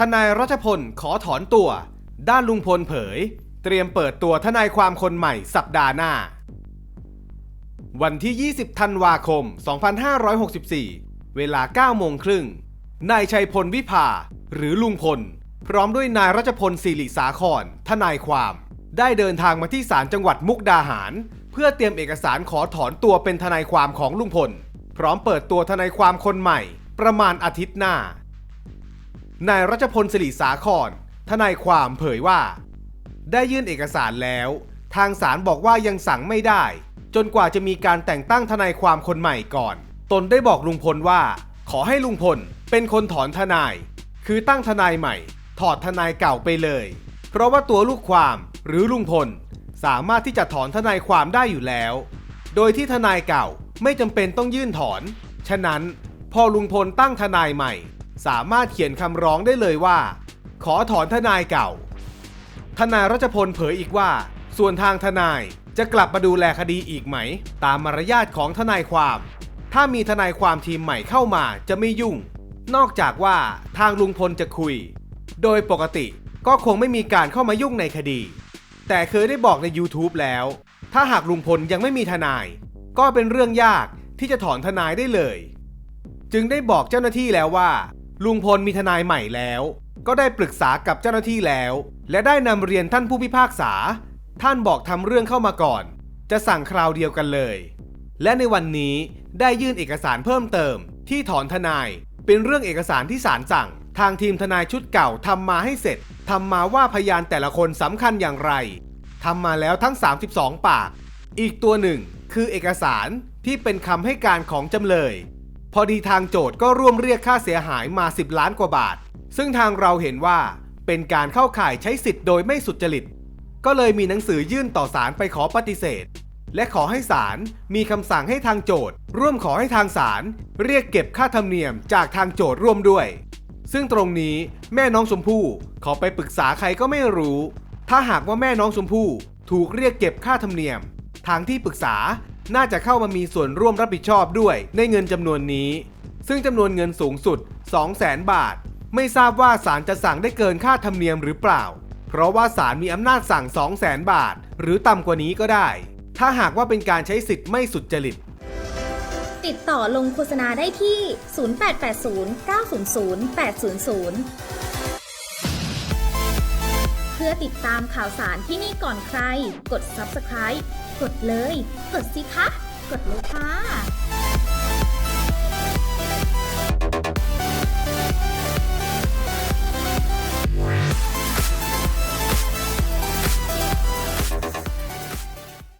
ทนายรัชพลขอถอนตัว ด้านลุงพลเผย เตรียมเปิดตัวทนายความคนใหม่สัปดาห์หน้า วันที่ 20 ธันวาคม 2564 เวลา 9 โมงครึ่ง นายชัยพลวิภา หรือลุงพล พร้อมด้วยนายรัชพลศิริสาครทนายความ ได้เดินทางมาที่ศาลจังหวัดมุกดาหาร เพื่อเตรียมเอกสารขอถอนตัวเป็นทนายความของลุงพล พร้อมเปิดตัวทนายความคนใหม่ ประมาณอาทิตย์หน้า นายรัชพลศิริสาครทนายความเผยว่า ได้ยื่นเอกสารแล้ว ทางศาลบอกว่ายังสั่งไม่ได้ จนกว่าจะมีการแต่งตั้งทนายความคนใหม่ก่อน ตนได้บอกลุงพลว่า ขอให้ลุงพลเป็นคนถอนทนาย คือตั้งทนายใหม่ ถอดทนายเก่าไปเลย เพราะว่าตัวลูกความหรือลุงพล สามารถที่จะถอนทนายความได้อยู่แล้ว โดยที่ทนายเก่าไม่จำเป็นต้องยื่นถอน ฉะนั้น พอลุงพลตั้งทนายใหม่ สามารถเขียนคำร้องได้เลยว่า ขอถอนทนายเก่า ทนายรัชพลเผยอีกว่า ส่วนทางทนายจะกลับมาดูแลคดีอีกไหม ตามมารยาทของทนายความ ถ้ามีทนายความทีมใหม่เข้ามาจะไม่ยุ่ง นอกจากว่าทางลุงพลจะคุย โดยปกติก็คงไม่มีการเข้ามายุ่งในคดี แต่เคยได้บอกใน YouTube แล้ว ถ้าหากลุงพลยังไม่มีทนาย ก็เป็นเรื่องยากที่จะถอนทนายได้เลย จึงได้บอกเจ้าหน้าที่แล้วว่า ลุงพลมีทนายใหม่แล้ว ก็ได้ปรึกษากับเจ้าหน้าที่แล้ว และได้นำเรียนท่านผู้พิพากษา ท่านบอกทำเรื่องเข้ามาก่อน จะสั่งคราวเดียวกันเลย และในวันนี้ได้ยื่นเอกสารเพิ่มเติม ที่ถอนทนาย เป็นเรื่องเอกสารที่ศาลสั่ง ทางทีมทนายชุดเก่าทำมาให้เสร็จทำมาว่าพยานแต่ละคนสำคัญอย่างไรทำมาแล้วทั้ง 32 ปาก อีกตัวหนึ่งคือเอกสารที่เป็นคำให้การของจำเลย พอดีทางโจทย์ก็ร่วมเรียกค่าเสียหายมา 10 ล้านกว่าบาท ซึ่งทางเราเห็นว่าเป็นการเข้าข่ายใช้สิทธิ์โดยไม่สุจริต ก็เลยมีหนังสือยื่นต่อศาลไปขอปฏิเสธ และขอให้ศาลมีคำสั่งให้ทางโจทย์ ร่วมขอให้ทางศาลเรียกเก็บค่าธรรมเนียมจากทางโจทย์ร่วมด้วย ซึ่งตรงนี้แม่น้องชมพู่ขอไปปรึกษาใครก็ไม่รู้ ถ้าหากว่าแม่น้องชมพู่ถูกเรียกเก็บค่าธรรมเนียม ทางที่ปรึกษา น่าจะเข้ามามีส่วนร่วมรับผิดชอบด้วย ในเงินจำนวนนี้ ซึ่งจำนวนเงินสูงสุด 200,000 บาท ไม่ทราบว่าศาลจะสั่งได้เกินค่าธรรมเนียมหรือเปล่า เพราะว่าศาลมีอำนาจสั่ง 200,000 บาท หรือต่ำกว่านี้ก็ได้ ถ้าหากว่าเป็นการใช้สิทธิ์ไม่สุจริต ติดต่อลงโฆษณาได้ที่ 0880 900 800เพื่อติดตามข่าวสารที่นี่ก่อนใคร กด subscribe กดเลย กดสิคะ กดเลยค่ะ